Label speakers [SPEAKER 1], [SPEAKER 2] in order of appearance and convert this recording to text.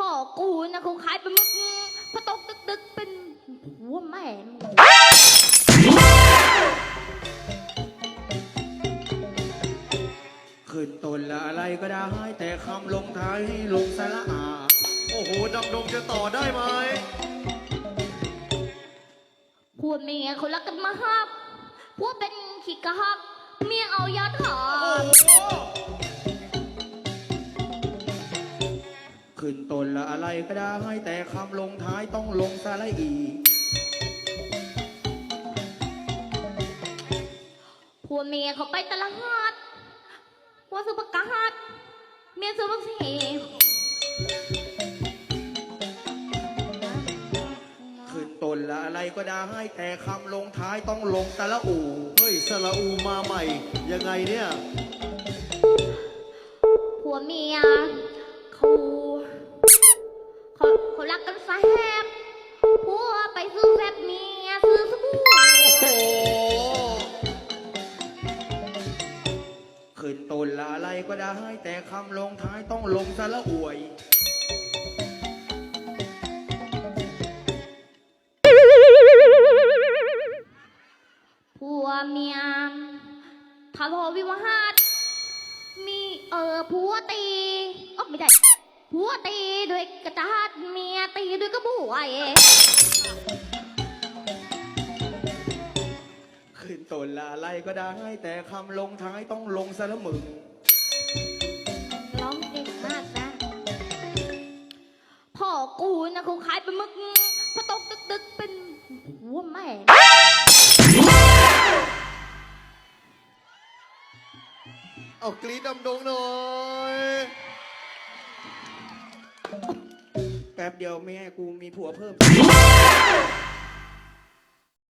[SPEAKER 1] พ่อกูนะคงขายปลาหมึกพอตกดึกๆเป็นหัวแม่มึง
[SPEAKER 2] ขึ้นต้นละอะไรก็ได้ แต่คำลงท้ายให้ลงสระอา
[SPEAKER 3] โอ้โหดำดงจะต่อได้ไหม
[SPEAKER 1] ผัวเมียเขารักกันมากผัวเป็นขี้กะฮัก เมียเอายาถา
[SPEAKER 3] โอ้โห
[SPEAKER 2] ขึ้นต้นละอะไรก็ได้แต่คำลงท้ายต้องลงสระอี
[SPEAKER 1] ผัวเมียเขาไปตลาดผัวซื้อประกาศเมียซื้อบักสี
[SPEAKER 2] ขึ้นต้นละอะไรก็ได้แต่คำลงท้ายต้องลงสระอู
[SPEAKER 3] เฮ้ยสระอูมาใหม่ ยังไงเนี่ย
[SPEAKER 1] ผัวเมีย
[SPEAKER 2] ต้นละอะไรก็ได้ แต่คำลงท้ายต้องลงสระอวย
[SPEAKER 1] ผัวเมียทะเลาะวิวาทมีเออผัวตีอ๋อไม่ได้ผัวตีด้วยกระดาษเมียตีด้วยกระบวย
[SPEAKER 2] นต้นละอะไรก็ได้ แต่คำลงท้ายต้องลงสระมึง
[SPEAKER 1] ร้องเก่งมากนะ พ่อกูนะคงขายปลาหมึกพอตกดึกๆเป็นหัวแม่
[SPEAKER 3] เอากรีดดำดงหน่อย
[SPEAKER 2] แป๊บเดียวแม่กูมีผัวเพิ่ม